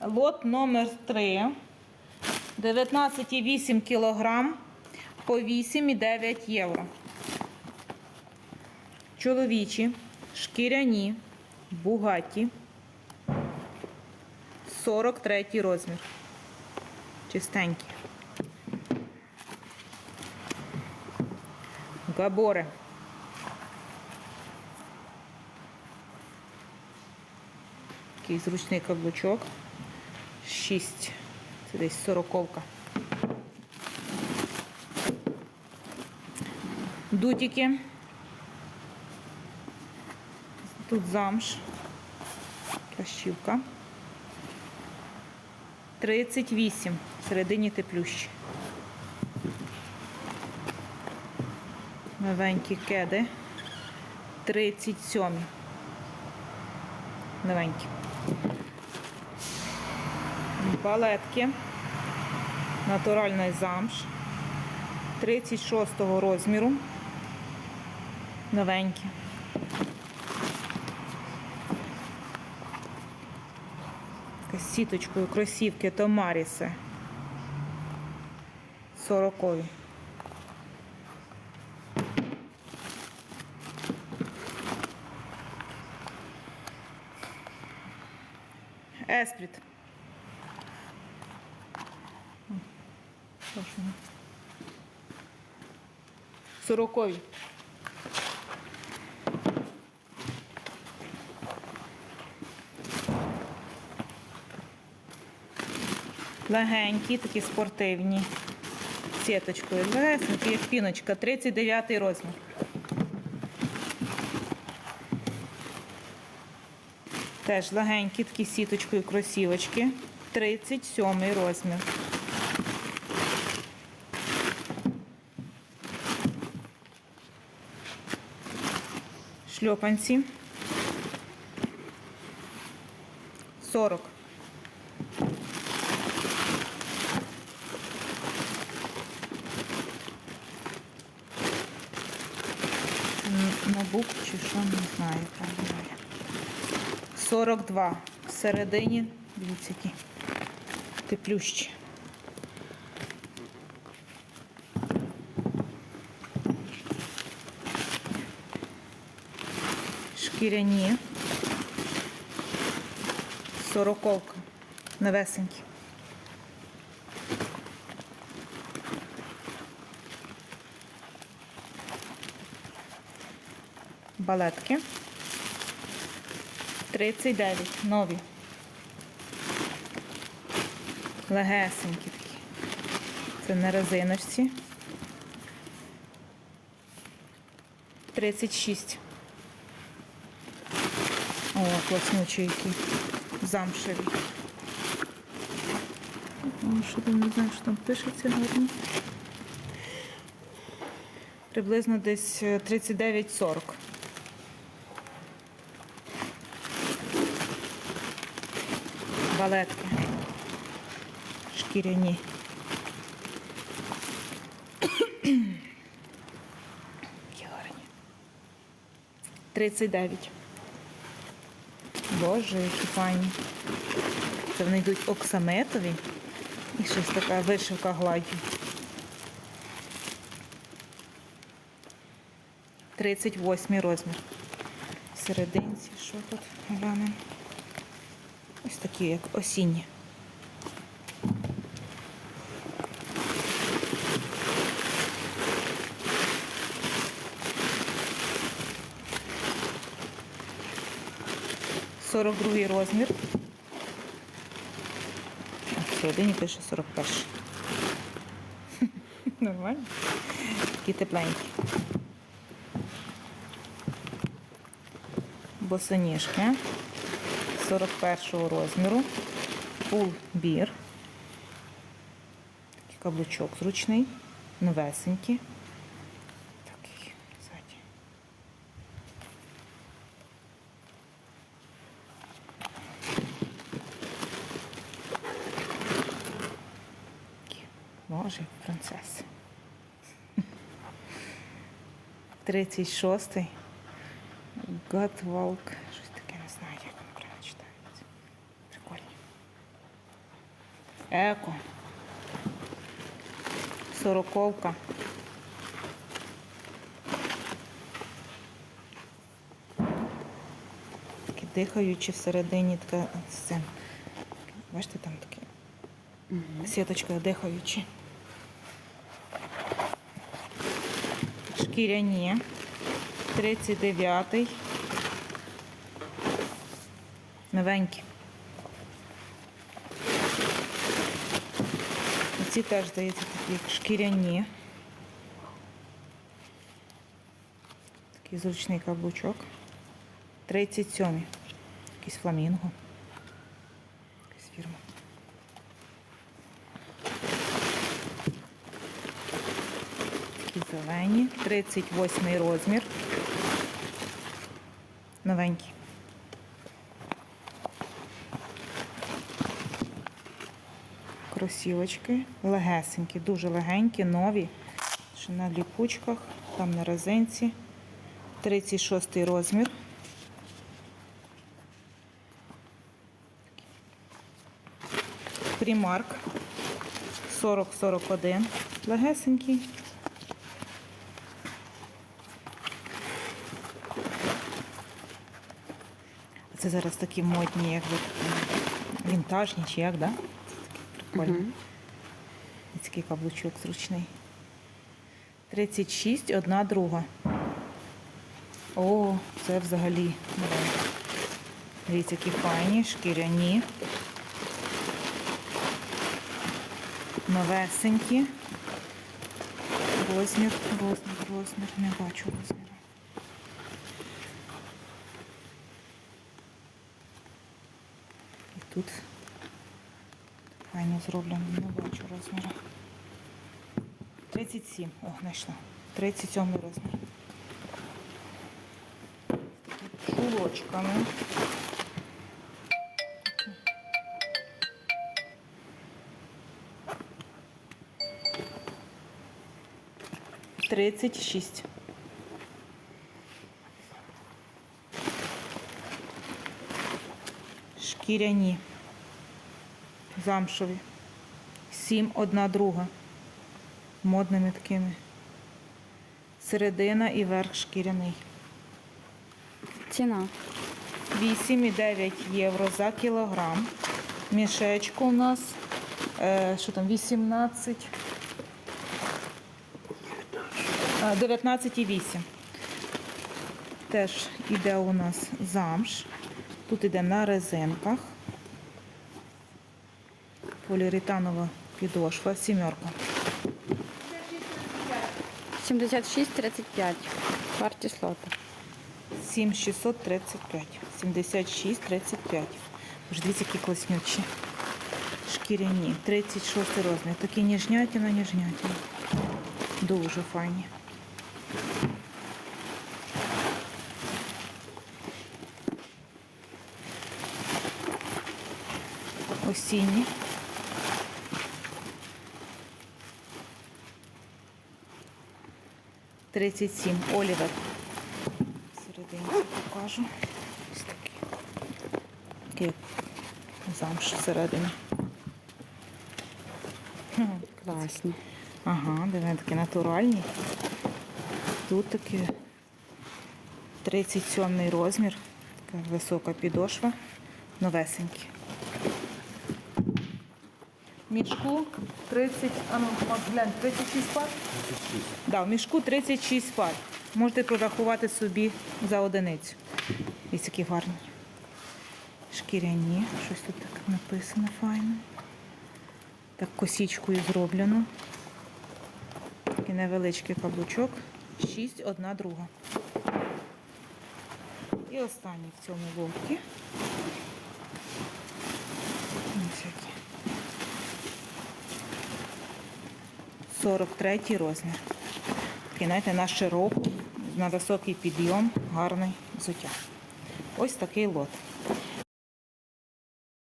Лот номер 3. 19,8 кг по 8,9 євро. Чоловічі, шкіряні, бугаті. 43 розмір. Чистенькі. Габори. Такий зручний каблучок. 6. Це десь сороковка. Дутики. Тут замш. Плащівка. 38. Всередині теплющі. Новенькі кеди. 37. Новенькі. Балетки. Натуральний замш. 36 розміру. Новенькі. З сіточкою кросівки Томаріси. 40. Еспріт. Що? Сорокові. Легенькі, такі спортивні. Сіточкою. Легесенькі, як піночка. 39 розмір. Теж легенькі, такі сіточкою кросівочки. 37 розмір. Шльопанці. 40. М, Набук чи що, не знаю, правильно. 42. Всередині, дивіться, які теплющі. Шкіряні. Сороковка. Новесенькі. Балетки. 39. Нові. Легесенькі такі. Це на резиночці. 36. О, класнючі які. Замшеві. О, Що там не знаю, що там пишеться гарно. Приблизно десь е, 39-40. Балетки. Шкіряні. Які гарні. 39. Боже, які файні. Це вони йдуть оксаметові. І щось така вишивка гладдю. 38 розмір. В серединці, що тут глянемо? Ось такі, як осінні. Сорок другий розмір. А всередині пише 41. Нормально. Такі тепленькі. Босоніжки. 41 розміру. Фул бір. Каблучок зручний. Новесенький. Такий ззаді. Такі, Боже, як принцеси. 36-й. Готвалк. Щось таке не знаю, як воно правильно читається. Прикольні. Еко. Сороковка. Такі дихаючі всередині така з цим. Бачите, там такі сіточка дихаючі. Шкіряні. 39-й. Новенькі. Ці теж, здається, такі шкіряні. Такий зручний каблучок. 37. Якийсь фламінго. Якась фірма. Зелені. 38 розмір. Новенький. Кросівочки. Легесенькі, дуже легенькі, нові. Ще на ліпучках, там на резинці. 36 розмір. Примарк 40-41. Легесенький. Це зараз такі модні, як от, вінтажні чи як, да? Прикольно. І Такий каблучок зручний. 36, одна друга. О, це взагалі. Дивіться, які файні, шкіряні. Новесенькі. Розмір, розмір, розмір. Не бачу розміру. І тут файно зроблено, не бачу розміру. 37. О, знайшла. 37 розмір. З Шулочками. Тридцять шість. Шкіряні. Замшові. Сім одна друга. Модними такими. Середина і верх шкіряний. Ціна. 8,9 євро за кілограм. Мішечку у нас, е, що там, 18, 19,8. Теж іде у нас замш. Тут іде на резинках. Поліуретанова підошва, сімерка. 76,35. Вартість лота. 7635. 7635. Боже, дивіться, які класнючі. Шкіряні. 36 розмір. Такі ніжнятіна, ніжнятіна. Дуже файні. Осінні. Тридцять сім. Олівер. Серединці покажу. Ось. Такі як замш всередині. Класні. Ага, диви, такі натуральні. Тут такі 37 розмір, така висока підошва, новесенькі. Мішку 30, а ну, Макс, глянь, 36 пар? 36. Да, в мішку 36 пар. Можете прорахувати собі за одиницю. Ось які гарні. Шкіряні, щось тут так написано файно. Так косічкою зроблено. Такий невеличкий каблучок. 6, одна друга. І останній в цьому лотці. Ось які. 43 розмір. Такий, знаєте, на широку, на високий підйом, гарний взуття. Ось такий лот.